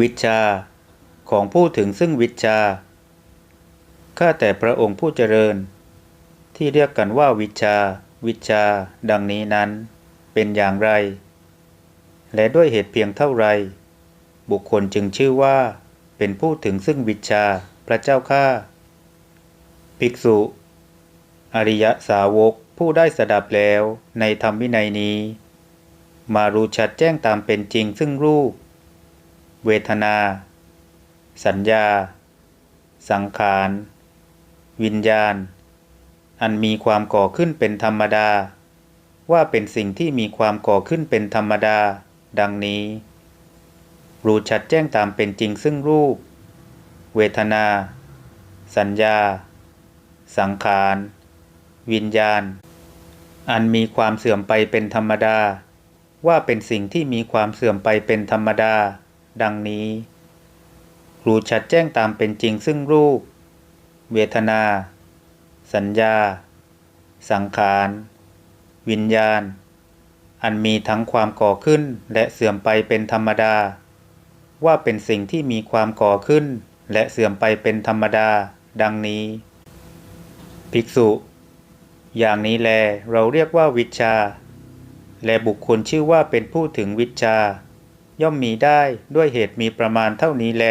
วิชา ของผู้ถึงซึ่งวิชา ข้าแต่พระองค์ผู้เจริญ ที่เรียกกันว่าวิชา วิชา ดังนี้นั้น เป็นอย่างไร และด้วยเหตุเพียงเท่าไร บุคคลจึงชื่อว่า เป็นผู้ถึงซึ่งวิชชาพระเจ้าข้าภิกษุ อริยสาวกผู้ได้สดับแล้วในธรรมวินัยนี้ มารู้ชัดแจ้งตามเป็นจริงซึ่งรูป เวทนา สัญญา สังขาร วิญญาณ อันมีความก่อขึ้นเป็นธรรมดา ว่าเป็นสิ่งที่มีความก่อขึ้นเป็นธรรมดา ดังนี้ รู้ชัดแจ้งตามเป็นจริงซึ่งรูป เวทนา สัญญา สังขาร วิญญาณ อันมีความเสื่อมไปเป็นธรรมดาว่าเป็นสิ่งที่มีความเสื่อมไปเป็นธรรมดา ดังนี้รู้ชัดแจ้งตามเป็นจริงซึ่งรูป เวทนา สัญญา สังขาร วิญญาณ อันมีทั้งความก่อขึ้นและเสื่อมไปเป็นธรรมดา ว่าเป็นสิ่งที่มีความก่อขึ้นและเสื่อมไปเป็นธรรมดา ดังนี้ ภิกษุ อย่างนี้แลเราเรียกว่าวิชา และบุคคลชื่อว่าเป็นผู้ถึงวิชา ย่อมมีได้ด้วยเหตุมีประมาณเท่านี้แล